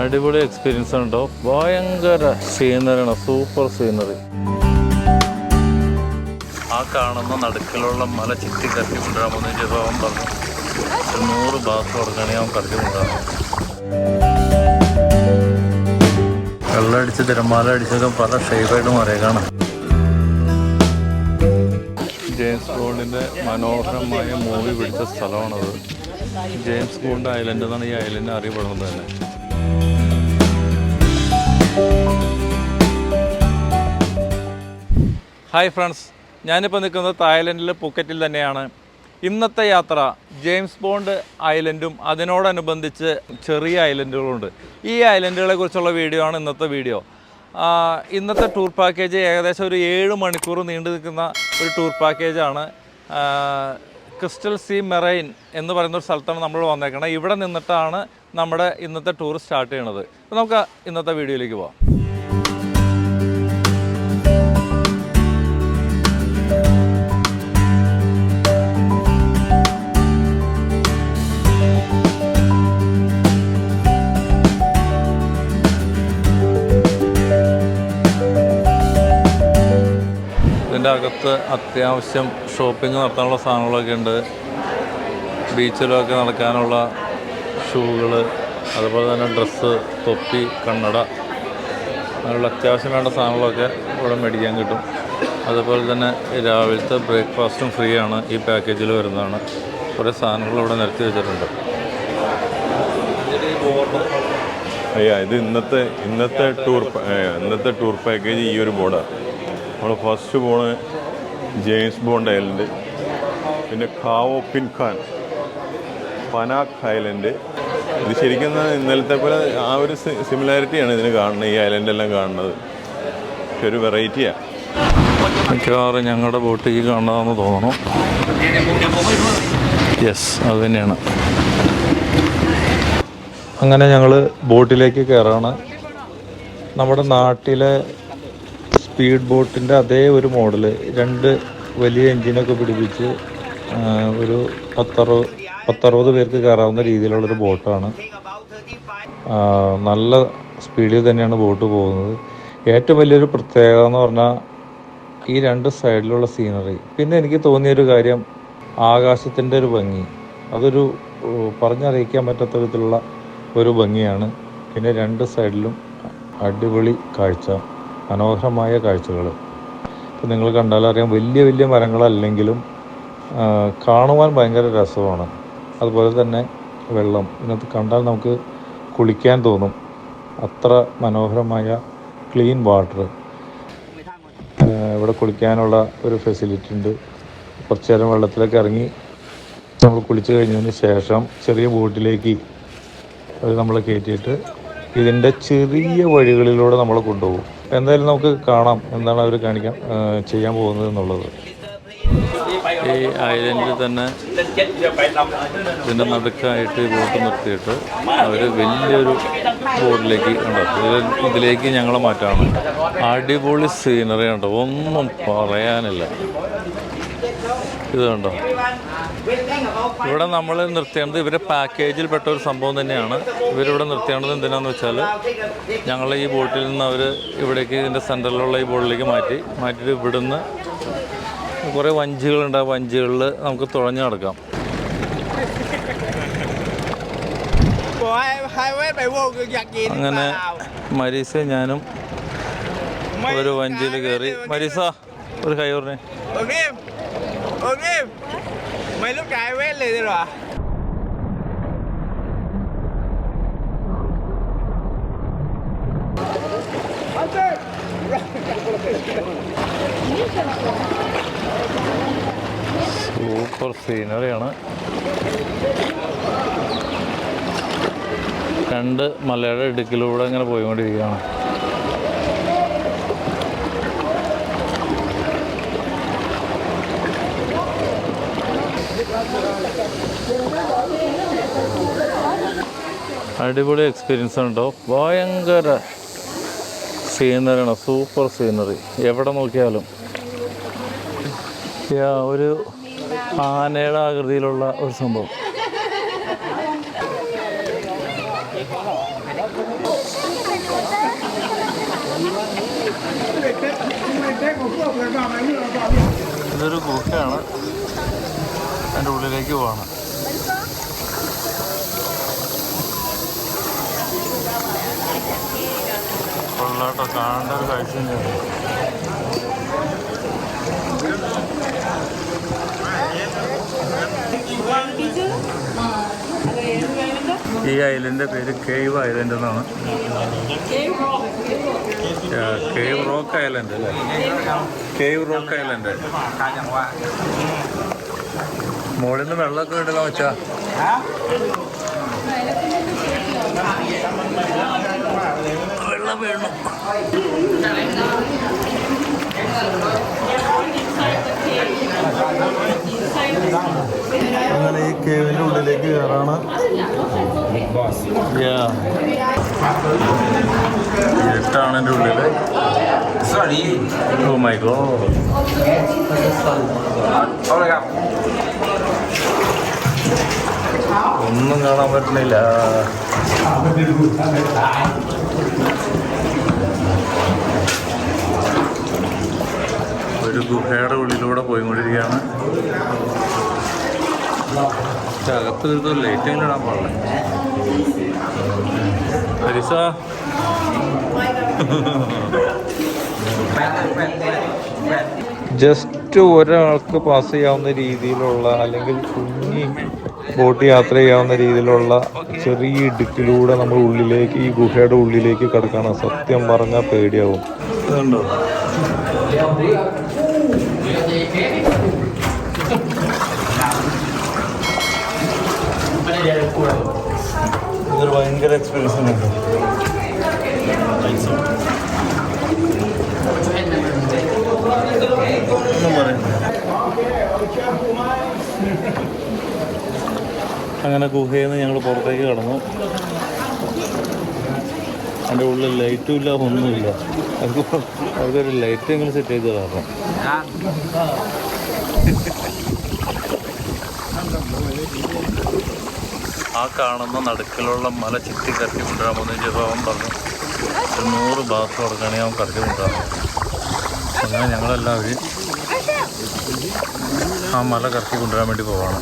അടിപൊളി എക്സ്പീരിയൻസ് ഉണ്ടോ ഭയങ്കര സീനറിയാണ് സൂപ്പർ സീനറി ആ കാണുന്ന നടുക്കിലുള്ള മല ചിത്തി കറക്കി കൊണ്ടുവരാൻ ചെയ്തപ്പോൾ അവൻ പറഞ്ഞു. നൂറ് ബാസ് കൊടുക്കണേ അവൻ കറക്കി കൊണ്ടുവരാം വെള്ളമടിച്ച് തിരമാല അടിച്ചൊക്കെ പല ഷേപ്പായിട്ട് മാറിയേക്കാണ് ജെയിംസ് ബോണ്ടിന്റെ മനോഹരമായ മൂവി പിടിച്ച സ്ഥലമാണത്. ജെയിംസ് ബോണ്ട് ഐലൻഡ് എന്നാണ് ഈ ഐലൻഡ് അറിയപ്പെടുന്നത് തന്നെ. ഹായ് ഫ്രണ്ട്സ് ഞാനിപ്പോൾ നിൽക്കുന്നത് തായ്ലൻഡിലെ പുക്കറ്റിൽ തന്നെയാണ്. ഇന്നത്തെ യാത്ര ജെയിംസ് ബോണ്ട് ഐലൻഡും അതിനോടനുബന്ധിച്ച് ചെറിയ ഐലൻഡുകളുണ്ട് ഈ ഐലൻഡുകളെ കുറിച്ചുള്ള വീഡിയോ ആണ് ഇന്നത്തെ വീഡിയോ ഇന്നത്തെ ടൂർ പാക്കേജ് ഏകദേശം ഒരു ഏഴ് മണിക്കൂർ നീണ്ടു നിൽക്കുന്ന ഒരു ടൂർ പാക്കേജാണ് ക്രിസ്റ്റൽ സീ മെറൈൻ എന്ന് പറയുന്ന ഒരു സ്ഥലത്താണ് നമ്മൾ വന്നേക്കുന്നത് ഇവിടെ നിന്നിട്ടാണ് നമ്മുടെ ഇന്നത്തെ ടൂർ സ്റ്റാർട്ട് ചെയ്യണത്. അപ്പോൾ നമുക്ക് ഇന്നത്തെ വീഡിയോയിലേക്ക് പോവാം. ഇതിന്റെ അകത്ത് അത്യാവശ്യം ഷോപ്പിംഗ് നടത്താനുള്ള സാധനങ്ങളൊക്കെ ഉണ്ട്. ബീച്ചിലൊക്കെ നടക്കാനുള്ള ഷൂകൾ അതുപോലെ തന്നെ ഡ്രസ്സ് തൊപ്പി കണ്ണട അങ്ങനെയുള്ള അത്യാവശ്യം വേണ്ട സാധനങ്ങളൊക്കെ ഇവിടെ മേടിക്കാൻ കിട്ടും. അതുപോലെ തന്നെ രാവിലത്തെ ബ്രേക്ക്ഫാസ്റ്റും ഫ്രീ ആണ് ഈ പാക്കേജിൽ വരുന്നതാണ്. കുറേ സാധനങ്ങൾ ഇവിടെ നിരത്തി വെച്ചിട്ടുണ്ട്. അയ്യാ ഇത് ഇന്നത്തെ ഇന്നത്തെ ടൂർ ഇന്നത്തെ ടൂർ പാക്കേജ് ഈ ഒരു ബോർഡാണ് നമ്മൾ ഫസ്റ്റ് പോണ് ജെയിംസ് ബോണ്ട് ഐലൻഡ്. പിന്നെ കാവോ പിൻഖാൻ പനാക് ഐലൻഡ്. ഇത് ശരിക്കും ഇന്നലത്തെ പോലെ ആ ഒരു സിമിലാരിറ്റിയാണ് ഇതിന് കാണുന്നത് ഈ ഐലൻഡ് എല്ലാം കാണുന്നത്. ഒരു വെറൈറ്റിയാണ് മിക്കവാറും ഞങ്ങളുടെ ബോട്ടിക്ക് കാണുന്നതെന്ന് തോന്നുന്നു. യെസ് അത് തന്നെയാണ്. അങ്ങനെ ഞങ്ങൾ ബോട്ടിലേക്ക് കയറാണ് നമ്മുടെ നാട്ടിലെ സ്പീഡ് ബോട്ടിന്റെ അതേ ഒരു മോഡൽ രണ്ട് വലിയ എൻജിനൊക്കെ പിടിപ്പിച്ച് ഒരു പത്തറുപത് പത്തറുപത് പേർക്ക് കയറാവുന്ന രീതിയിലുള്ളൊരു ബോട്ടാണ്. നല്ല സ്പീഡിൽ തന്നെയാണ് ബോട്ട് പോകുന്നത്. ഏറ്റവും വലിയൊരു പ്രത്യേകത എന്ന് പറഞ്ഞാൽ ഈ രണ്ട് സൈഡിലുള്ള സീനറി. പിന്നെ എനിക്ക് തോന്നിയൊരു കാര്യം ആകാശത്തിന്റെ ഒരു ഭംഗി. അതൊരു പറഞ്ഞറിയിക്കാൻ പറ്റാത്ത വിധത്തിലുള്ള ഒരു ഭംഗിയാണ്. പിന്നെ രണ്ട് സൈഡിലും അടിപൊളി കാഴ്ച. മനോഹരമായ കാഴ്ചകൾ. ഇപ്പം നിങ്ങൾ കണ്ടാലറിയാം വലിയ വലിയ മരങ്ങളല്ലെങ്കിലും കാണുവാൻ ഭയങ്കര രസമാണ്. അതുപോലെ തന്നെ വെള്ളം. ഇതിനകത്ത് കണ്ടാൽ നമുക്ക് കുളിക്കാൻ തോന്നും. അത്ര മനോഹരമായ ക്ലീൻ വാട്ടർ. ഇവിടെ കുളിക്കാനുള്ള ഒരു ഫെസിലിറ്റി ഉണ്ട്. കുറച്ച് നേരം വെള്ളത്തിലേക്ക് ഇറങ്ങി നമ്മൾ കുളിച്ച് കഴിഞ്ഞതിന് ശേഷം ചെറിയ ബോട്ടിലേക്ക് അത് നമ്മൾ കയറ്റിയിട്ട് ഇതിന്റെ ചെറിയ വഴികളിലൂടെ നമ്മൾ കൊണ്ടുപോകും. എന്തായാലും നമുക്ക് കാണാം എന്താണ് അവർ കാണിക്കാൻ ചെയ്യാൻ പോകുന്നത് എന്നുള്ളത്. ഈ ഐലൻഡിൽ തന്നെ ഇതിന്റെ നടുക്കായിട്ട് ബോട്ട് നിർത്തിയിട്ട് അവർ വലിയൊരു ബോട്ടിലേക്ക് ഉണ്ടോ ഇതിലേക്ക് ഞങ്ങളെ മാറ്റാണ് അടിപൊളി സീനറി ഉണ്ടാവും ഒന്നും പറയാനില്ല. ഇത് കണ്ടോ? ഇവിടെ നമ്മൾ നിർത്തേണ്ടത് ഇവരെ പാക്കേജിൽ പെട്ട ഒരു സംഭവം തന്നെയാണ്. ഇവരിവിടെ നിർത്തേണ്ടത് എന്തിനാന്ന് വെച്ചാൽ ഞങ്ങൾ ഈ ബോട്ടിൽ നിന്ന് അവർ ഇവിടേക്ക് ഇതിന്റെ സെന്ററിലുള്ള ഈ ബോട്ടിലേക്ക് മാറ്റി. മാറ്റിയിട്ട് ഇവിടുന്ന് കുറേ വഞ്ചികളുണ്ട്. ആ വഞ്ചികളിൽ നമുക്ക് തുഴഞ്ഞു നടക്കാം. അങ്ങനെ മരീസ ഞാനും ഒരു വഞ്ചിയിൽ കയറി. മരീസ ഒരു കൈ പറഞ്ഞേ Ôi സൂപ്പർ രണ്ട് മലയുടെ ഇടുക്കിലൂടെ ഇങ്ങനെ പോയിക്കൊണ്ടിരിക്കുകയാണ് അടിപൊളി എക്സ്പീരിയൻസ് ഉണ്ടോ ഭയങ്കര സീനറിയാണ് സൂപ്പർ സീനറി എവിടെ നോക്കിയാലും. ഒരു ആനയുടെ ആകൃതിയിലുള്ള ഒരു സംഭവം. ഇതൊരു ഗുഹയാണ്. അതിന്റെ ഉള്ളിലേക്ക് പോവാണ്. കൊള്ളാട്ടോ കാണേണ്ട ഒരു കാഴ്ച തന്നെയാണ് ഈ ഐലൻഡിന്റെ പേര് കേവ് ഐലൻഡ് എന്നാണ്. കേവ് റോക്ക് ഐലൻഡ് അല്ലേ? കേവ് റോക്ക് ഐലൻഡ് മുകളിൽ നിന്ന് വെള്ളമൊക്കെ വീണ്ടല്ലോ വെച്ചാ വേണം. ഞങ്ങൾ ഈ കേവിന്റെ ഉള്ളിലേക്ക് കയറാണ്. എട്ടാണ് എന്റെ ഉള്ളിൽ സോറി ഓ മൈ ഗോ ഒന്നും കാണാൻ പറ്റുന്നില്ല. ഗുഹയുടെ ഉള്ളിലൂടെ പോയിക്കൊണ്ടിരിക്കുകയാണ്. അകത്ത് ഇത് ലൈറ്റ് എങ്കിലും ഇടാൻ പാടില്ല. ഹരിസ ജസ്റ്റ് ഒരാൾക്ക് പാസ് ചെയ്യാവുന്ന രീതിയിലുള്ള അല്ലെങ്കിൽ കുഞ്ഞി ബോട്ട് യാത്ര ചെയ്യാവുന്ന രീതിയിലുള്ള ചെറിയ ഇടുക്കിലൂടെ നമ്മൾ ഉള്ളിലേക്ക് ഈ ഗുഹയുടെ ഉള്ളിലേക്ക് കിടക്കണം സത്യം പറഞ്ഞാൽ പേടിയാവും. ഇതൊരു ഭയങ്കര എക്സ്പീരിയൻസ് പറയുന്നില്ല അങ്ങനെ ഗുഹയിൽ നിന്ന് ഞങ്ങൾ പുറത്തേക്ക് കടന്നു. അതിന്റെ ഉള്ളിൽ ലൈറ്റും ഇല്ല ഒന്നുമില്ല അവർക്ക് അവർക്കൊരു ലൈറ്റ് എങ്ങനെ സെറ്റ് ചെയ്ത് തരണം. ആ കാണുന്ന നടുക്കിലുള്ള മല ചുറ്റി കറക്കി കൊണ്ടുവരാൻ പോകുന്ന ജവാബം പറഞ്ഞു. ഒരു നൂറ് ബാത്ത് കൊടുക്കുകയാണെങ്കിൽ അവൻ കരട്ടി കൊണ്ടുവരാം അങ്ങനെ ഞങ്ങളെല്ലാവരും ആ മല കറക്കി കൊണ്ടുവരാൻ വേണ്ടി പോവാണ്.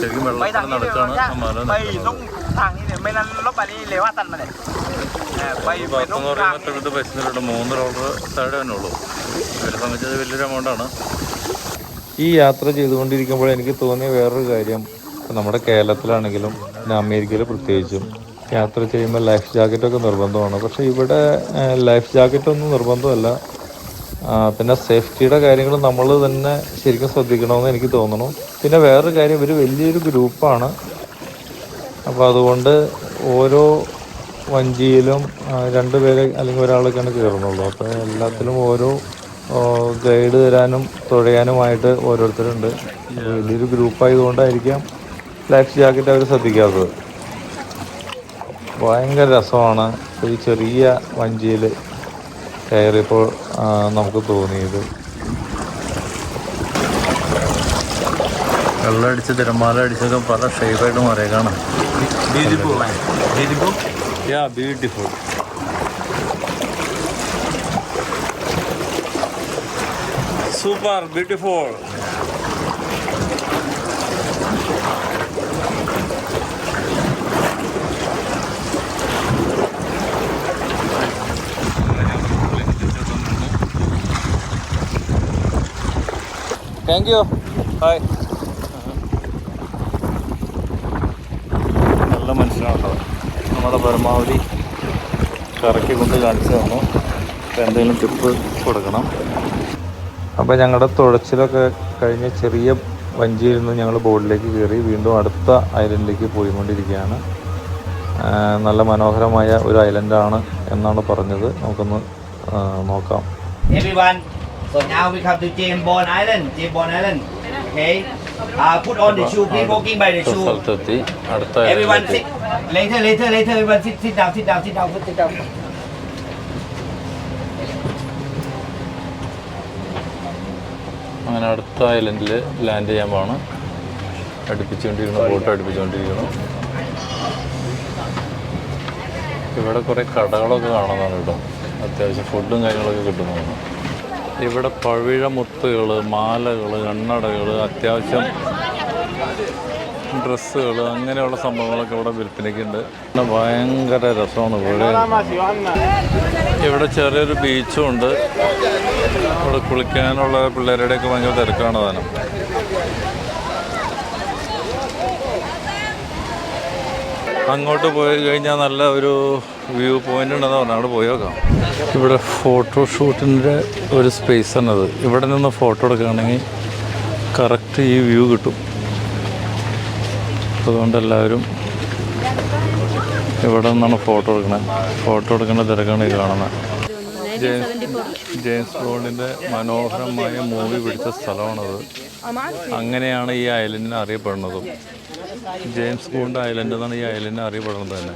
ശരിക്കും വെള്ളത്തിൽ നടക്കാണ് ആ മല പറയുമ്പോഴത്തെ പൈസ മൂന്ന് ഡോളർ താഴെ തന്നെ ഉള്ളൂ. ഇവരെ സംബന്ധിച്ചത് വലിയൊരു എമൗണ്ടാണ് ഈ യാത്ര ചെയ്തുകൊണ്ടിരിക്കുമ്പോൾ എനിക്ക് തോന്നിയ വേറൊരു കാര്യം. ഇപ്പം നമ്മുടെ കേരളത്തിലാണെങ്കിലും പിന്നെ അമേരിക്കയിൽ പ്രത്യേകിച്ചും യാത്ര ചെയ്യുമ്പോൾ ലൈഫ് ജാക്കറ്റൊക്കെ നിർബന്ധമാണ്. പക്ഷേ ഇവിടെ ലൈഫ് ജാക്കറ്റൊന്നും നിർബന്ധമല്ല. പിന്നെ സേഫ്റ്റിയുടെ കാര്യങ്ങൾ നമ്മൾ തന്നെ ശരിക്കും ശ്രദ്ധിക്കണമെന്ന് എനിക്ക് തോന്നുന്നു. പിന്നെ വേറൊരു കാര്യം ഇവർ വലിയൊരു ഗ്രൂപ്പാണ്. അപ്പോൾ അതുകൊണ്ട് ഓരോ വഞ്ചിയിലും രണ്ട് പേരെ അല്ലെങ്കിൽ ഒരാളൊക്കെയാണ് കയറുന്നുള്ളൂ. അപ്പോൾ എല്ലാത്തിലും ഓരോ ഗൈഡ് തരാനും തുഴയാനുമായിട്ട് ഓരോരുത്തരുണ്ട്. വലിയൊരു ഗ്രൂപ്പായതുകൊണ്ടായിരിക്കാം ലൈഫ് ജാക്കറ്റ് അവർ ശ്രദ്ധിക്കാത്തത്. ഭയങ്കര രസമാണ് ഈ ചെറിയ വഞ്ചിയിൽ കയറിയപ്പോൾ നമുക്ക് തോന്നിയത്. വെള്ളമടിച്ച് തിരമാല അടിച്ചൊക്കെ പല ഷേപ്പായിട്ട് മാറിയേക്കാണ് yeah beautiful super beautiful thank you hi നല്ല മനുഷ്യനാണോ? നമ്മുടെ പരമാവധി കറക്കി കൊണ്ട് കാണിച്ചു തന്നു എന്തെങ്കിലും ടിപ്പ് കൊടുക്കണം. അപ്പോൾ ഞങ്ങളുടെ തുഴച്ചിലൊക്കെ കഴിഞ്ഞ ചെറിയ വഞ്ചിയിൽ നിന്ന് ഞങ്ങൾ ബോർഡിലേക്ക് കയറി വീണ്ടും അടുത്ത ഐലൻഡിലേക്ക് പോയിക്കൊണ്ടിരിക്കുകയാണ്. നല്ല മനോഹരമായ ഒരു ഐലൻഡാണ് എന്നാണ് പറഞ്ഞത്. നമുക്കൊന്ന് നോക്കാം. Everyone so now we come to James Bond Island James Bond Island okay uh, put on the shoe please walking by the shoe everyone sit later later later everyone sit sit down sit down sit down sit down അങ്ങനെ അടുത്ത ഐലൻഡിൽ land ചെയ്യാൻ പോകണം അടുപ്പിച്ചുകൊണ്ടിരിക്കുന്നു boat അടുപ്പിച്ചുകൊണ്ടിരിക്കുന്നു ഇവിടെ കുറേ കടകളൊക്കെ കാണുന്നതാണ് കേട്ടോ അത്യാവശ്യം ഫുഡും കാര്യങ്ങളൊക്കെ കിട്ടുന്നതാണ് ഇവിടെ പവിഴ മുത്തുകൾ മാലകൾ കണ്ണടകൾ അത്യാവശ്യം ഡ്രസ്സുകൾ അങ്ങനെയുള്ള സംഭവങ്ങളൊക്കെ ഇവിടെ വിൽപ്പനയ്ക്കുണ്ട്. ഭയങ്കര രസമാണ് ഇവിടെ ഇവിടെ ചെറിയൊരു ബീച്ചും ഉണ്ട്. ഇവിടെ കുളിക്കാനുള്ള പിള്ളേരുടെയൊക്കെ ഭയങ്കര തിരക്കാണ് താനും അങ്ങോട്ട് പോയി കഴിഞ്ഞാൽ നല്ല ഒരു വ്യൂ പോയിന്റ് ഉണ്ടെന്ന് പറഞ്ഞാൽ അവിടെ പോയി നോക്കാം. ഇവിടെ ഫോട്ടോഷൂട്ടിന്റെ ഒരു സ്പേസ് ആണത്. ഇവിടെ നിന്ന് ഫോട്ടോ എടുക്കുകയാണെങ്കിൽ കറക്റ്റ് ഈ വ്യൂ കിട്ടും. അതുകൊണ്ട് എല്ലാവരും ഇവിടെ നിന്നാണ് ഫോട്ടോ എടുക്കണേ. ഫോട്ടോ എടുക്കേണ്ട തിരക്കാണ് ഈ കാണുന്നത്. ജെയിംസ് ജെയിംസ് ബോണ്ടിന്റെ മനോഹരമായ മൂവി പിടിച്ച സ്ഥലമാണത്. അങ്ങനെയാണ് ഈ ഐലൻഡിനെ അറിയപ്പെടുന്നതും. ജെയിംസ് ബോണ്ട് ഐലൻഡ് എന്നാണ് ഈ ഐലൻഡിനെ അറിയപ്പെടുന്നത് തന്നെ.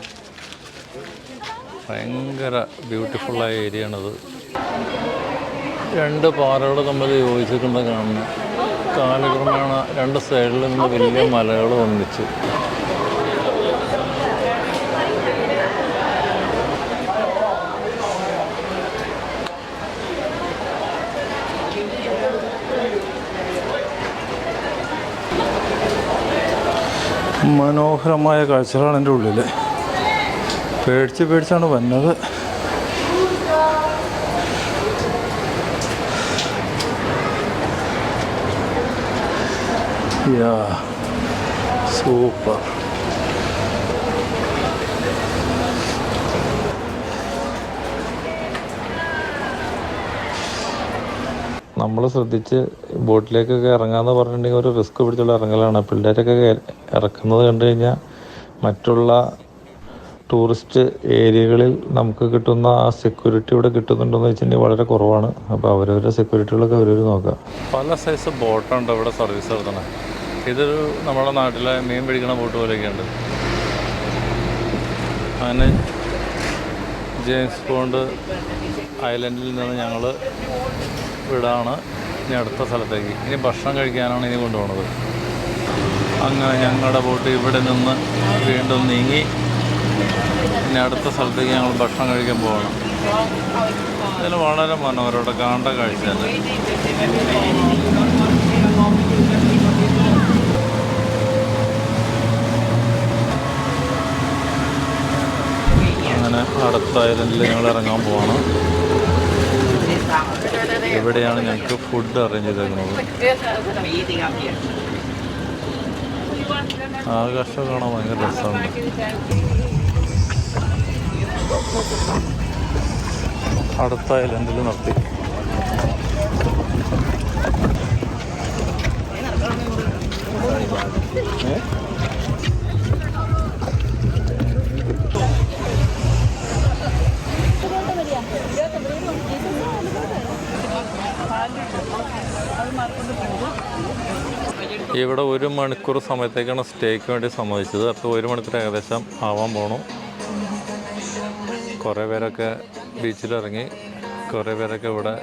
ഭയങ്കര ബ്യൂട്ടിഫുള്ളായ ഏരിയ ആണത് രണ്ട് പാറകൾ തമ്മിൽ യോജിച്ചിട്ടുണ്ട് കാണുന്നത് കാലക്രമേണ രണ്ട് സൈഡിൽ നിന്ന് വലിയ മലകൾ ഒന്നിച്ച്. മനോഹരമായ കാഴ്ചകളാണ് എന്റെ ഉള്ളിൽ. പേടിച്ച് പേടിച്ചാണ് വന്നത്. Yeah super. നമ്മൾ ശ്രദ്ധിച്ച് ബോട്ടിലേക്കൊക്കെ ഇറങ്ങാന്ന് പറഞ്ഞിട്ടുണ്ടെങ്കിൽ ഒരു റിസ്ക് പിടിച്ചുള്ള ഇറങ്ങലാണ്. പിള്ളേരൊക്കെ ഇറക്കുന്നത് കണ്ടു കഴിഞ്ഞാൽ മറ്റുള്ള ടൂറിസ്റ്റ് ഏരിയകളിൽ നമുക്ക് കിട്ടുന്ന ആ സെക്യൂരിറ്റി ഇവിടെ കിട്ടുന്നുണ്ടോ എന്ന് വെച്ചിട്ടുണ്ടെങ്കിൽ വളരെ കുറവാണ്. അപ്പോൾ അവരവരുടെ സെക്യൂരിറ്റികളൊക്കെ അവരവർ നോക്കുക. പല സൈസ് ബോട്ടുണ്ട് ഇവിടെ സർവീസ് നടത്തണേ ഇതൊരു നമ്മുടെ നാട്ടിലെ മീൻ പിടിക്കുന്ന ബോട്ട് പോലെയൊക്കെയുണ്ട്. അങ്ങനെ ജെയിംസ് ബോണ്ട് ഐലൻഡിൽ നിന്ന് ഞങ്ങൾ വിടാണ് ഇനി അടുത്ത സ്ഥലത്തേക്ക്. ഇനി ഭക്ഷണം കഴിക്കാനാണ് ഇനി കൊണ്ടുപോകുന്നത് അങ്ങനെ ഞങ്ങളുടെ ബോട്ട് ഇവിടെ നിന്ന് വീണ്ടും നീങ്ങി. ഇനി അടുത്ത സ്ഥലത്തേക്ക് ഞങ്ങൾ ഭക്ഷണം കഴിക്കാൻ പോകണം. ഇതിന് വളരെ മനോഹരമായിട്ട് കാണേണ്ട കാഴ്ച അങ്ങനെ അടുത്ത ഞങ്ങൾ ഇറങ്ങാൻ പോവാണ്. ഇവിടെയാണ് ഞങ്ങൾക്ക് ഫുഡ് അറേഞ്ച് ചെയ്തേക്കുന്നത്? ആകാശം കാണാൻ ഭയങ്കര രസമാണ് അടുത്ത ഐലൻഡിൽ നിർത്തി. ഏ? ഇവിടെ ഒരു മണിക്കൂർ സമയത്തേക്കാണ് സ്റ്റേക്ക് വേണ്ടി സമ്മതിച്ചത്. അപ്പോൾ ഒരു മണിക്കൂർ ഏകദേശം ആവാൻ പോണു. കുറേ പേരൊക്കെ ബീച്ചിലിറങ്ങി. കുറേ പേരൊക്കെ ഇവിടെ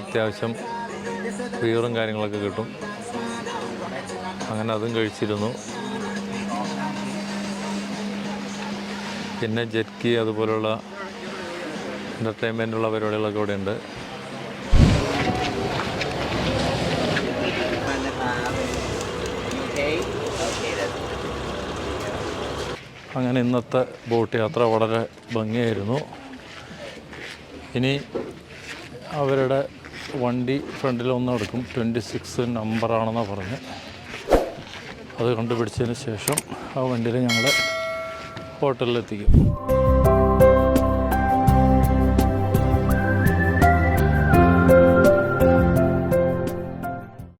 അത്യാവശ്യം വീറും കാര്യങ്ങളൊക്കെ കിട്ടും. അങ്ങനെ അതും കഴിച്ചിരുന്നു. പിന്നെ ജെറ്റ്കി അതുപോലുള്ള എന്റർടൈൻമെന്റുള്ള പരിപാടികളൊക്കെ ഇവിടെ ഉണ്ട് Okay? Okay, that's അങ്ങനെ ഇന്നത്തെ ബോട്ട് യാത്ര വളരെ ഭംഗിയായിരുന്നു. ഇനി അവരുടെ വണ്ടി എടുക്കും ട്വന്റി സിക്സ് നമ്പറാണെന്നാണ് പറഞ്ഞ്. അത് കണ്ടുപിടിച്ചതിന് ശേഷം ആ വണ്ടിയിൽ ഞങ്ങൾ ഹോട്ടലിലെത്തിക്കും.